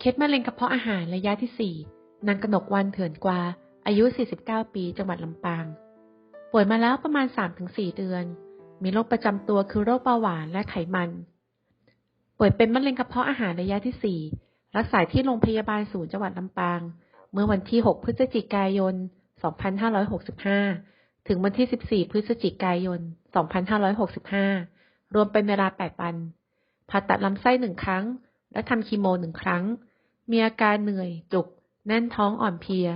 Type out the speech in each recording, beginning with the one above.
เคสมะเร็งกระเพาะอาหารระยะที่ 4 นางกนกวันเถื่อนกวา อายุ 49 ปี จังหวัดลำปาง ป่วยมาแล้วประมาณ 3-4 เดือน มีโรคประจำตัวคือโรคเบาหวานและไขมัน ป่วยเป็นมะเร็งกระเพาะอาหารระยะที่ 4 รักษาที่โรงพยาบาลศูนย์จังหวัดลำปาง เมื่อวันที่ 6 พฤศจิกายน 2565 ถึงวันที่ 14 พฤศจิกายน 2565 รวมเป็นเวลา 8 วัน ผ่าตัดลำไส้หนึ่งครั้ง และทำคีโมหนึ่งครั้ง มีอาการเหนื่อย จุก แน่นท้องอ่อนเพลีย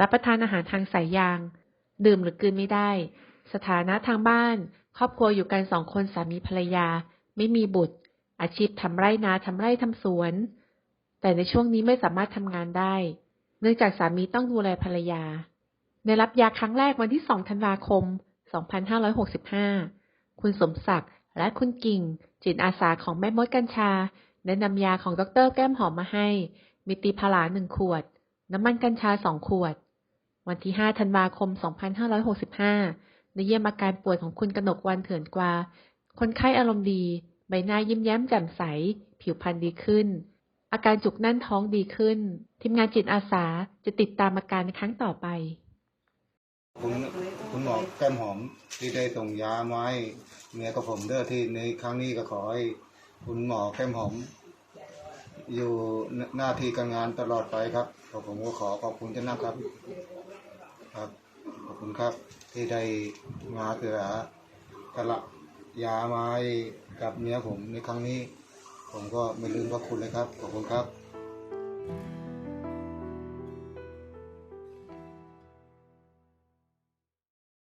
รับประทานอาหารทางสายยาง ดื่มหรือกลืนไม่ได้ สถานะทางบ้าน ครอบครัวอยู่กันสองคนสามีภรรยา ไม่มีบุตร อาชีพทำไร่นาทำไร่ทำสวน แต่ในช่วงนี้ไม่สามารถทำงานได้ เนื่องจากสามีต้องดูแลภรรยาได้รับยาครั้งแรกวันที่ 2 ธันวาคม 2565 คุณสมศักดิ์และคุณกิ่ง จิตอาสาของแม่มดกัญชาได้นำยาของดรแก้มหอมมาให้ มีตีพาราหนึ่งขวด น้ำมันกัญชาสองขวด วันที่ 5 ธันวาคม 2565 ในเยี่ยมอาการป่วยของคุณกนกวันเถื่อนกวา คนไข้อารมณ์ดี ใบหน้ายิ้มแย้มแจ่มใส ผิวพรรณดีขึ้น อาการจุกแน่นท้องดีขึ้น ทีมงานจิตอาสาจะติดตามอาการในครั้งต่อไป คุณคุณหมอแก้มหอมที่ได้ส่งยามาให้เมียกับผมเด้อที่ในครั้งนี้ก็ขอให้คุณหมอแก้มหอม อยู่หน้าที่การงานตลอดไปครับผมก็ขอขอบคุณท่านนะครับ ครับ ขอบคุณครับ ที่ได้มาเสือกระยามาให้กับเมียผมในครั้งนี้ ผมก็ไม่ลืมพระคุณเลยครับ ขอบคุณครับ